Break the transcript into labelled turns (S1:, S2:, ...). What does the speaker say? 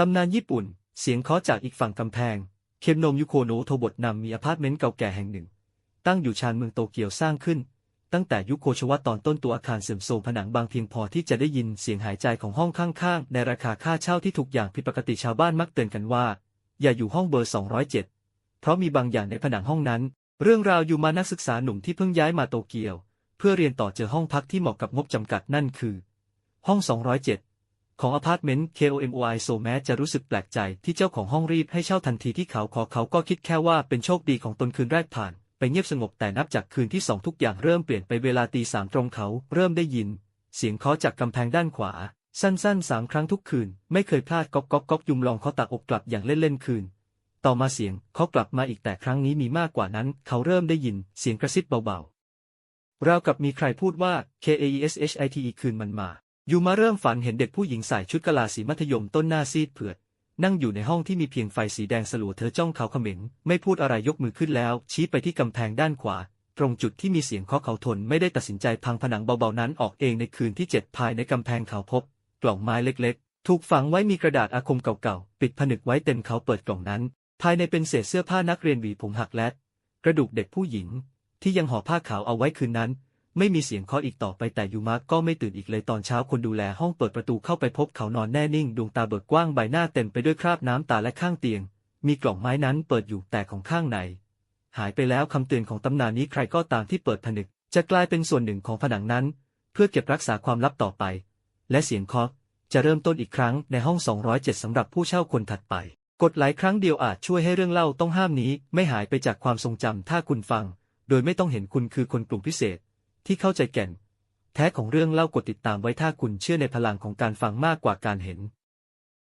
S1: ตำนานญี่ปุ่น เสียงเคาะจากอีกฝั่งกำแพง เคมโนมยุโคโนะโทบทนำมีอพาร์ตเมนต์เก่าแก่แห่งหนึ่ง ตั้งอยู่ชานเมืองโตเกียวสร้างขึ้น ตั้งแต่ยุคโคชวะตอนต้นตัวอาคารเสื่อมโทรมผนังบางเพียงพอที่จะได้ยินเสียงหายใจของห้องข้างๆ ในราคาค่าเช่าที่ถูกอย่างผิดปกติชาวบ้านมักเตือนกันว่า อย่าอยู่ห้องเบอร์ 207 เพราะมีบางอย่างในผนังห้องนั้น เรื่องราวอยู่มานักศึกษาหนุ่มที่เพิ่งย้ายมาโตเกียว เพื่อเรียนต่อเจอห้องพักที่เหมาะกับงบจำกัดนั่นคือ ห้อง 207 ของอพาร์ตเมนต์ KOMOI โซแม้จะรู้สึกแปลกใจที่เจ้าของห้องรีบให้เช่าทันทีที่เขาขอเขาก็คิดแค่ว่าเป็นโชคดีของตนคืนแรกผ่าน ไปเงียบสงบแต่นับจากคืนที่สองทุกอย่างเริ่มเปลี่ยนไปเวลาตีสามตรงเขาเริ่มได้ยิน เสียงเคาะจากกำแพงด้านขวา สั้นๆสามครั้งทุกคืน ไม่เคยพลาดก๊อกก๊อกก๊อกยุมลองเคาะตักอกกลับอย่างเล่นๆคืน ต่อมาเสียงเคาะกลับมาอีกแต่ครั้งนี้มีมากกว่านั้น เขาเริ่มได้ยินเสียงกระซิบเบาๆราวกับมีใครพูดว่า K A E S H I T E คืนมันมา ยูมาเริ่มฝันเห็นเด็กผู้หญิงใส่ชุดกะลาสีมัธยมต้นหน้าซีดเผือด นั่งอยู่ในห้องที่มีเพียงไฟสีแดงสลัวเธอจ้องเขาเขม็งไม่พูดอะไรยกมือขึ้นแล้ว ชี้ไปที่กำแพงด้านขวา ตรงจุดที่มีเสียงเคาะเขาทนไม่ได้ตัดสินใจพังผนังเบาๆนั้นออกเองในคืนที่เจ็ดภายในกำแพงเขาพบ กล่องไม้เล็กๆ ถูกฝังไว้มีกระดาษอาคมเก่าๆปิดผนึกไว้เต็มเขาเปิดกล่องนั้น ภายในเป็นเศษเสื้อผ้านักเรียนหวีผมหักและ กระดูกเด็กผู้หญิง ที่ยังห่อผ้าขาวเอาไว้คืนนั้น ไม่มีเสียงเคาะอีกต่อไปแต่ยูมะก็ไม่ตื่นอีกเลยตอนเช้าคนดูแลห้องเปิดประตูเข้าไปพบเขานอนแน่นิ่ง ดวงตาเบิกกว้างใบหน้าเต็มไปด้วยคราบน้ำตาและข้างเตียง มีกล่องไม้นั้นเปิดอยู่แต่ของข้างใน หายไปแล้วคำเตือนของตำนานนี้ใครก็ตามที่เปิดผนึก จะกลายเป็นส่วนหนึ่งของผนังนั้น เพื่อเก็บรักษาความลับต่อไป และเสียงเคาะจะเริ่มต้นอีกครั้งในห้อง 207 สำหรับผู้เช่าคนถัดไป กดหลายครั้งเดียวอาจช่วยให้เรื่องเล่าต้องห้ามนี้ ไม่หายไปจากความทรงจำถ้าคุณฟัง โดยไม่ต้องเห็นคุณคือคนกลุ่มพิเศษ ที่เข้าใจแก่น แท้ของเรื่องเล่ากดติดตามไว้ถ้าคุณเชื่อในพลังของการฟังมากกว่าการเห็น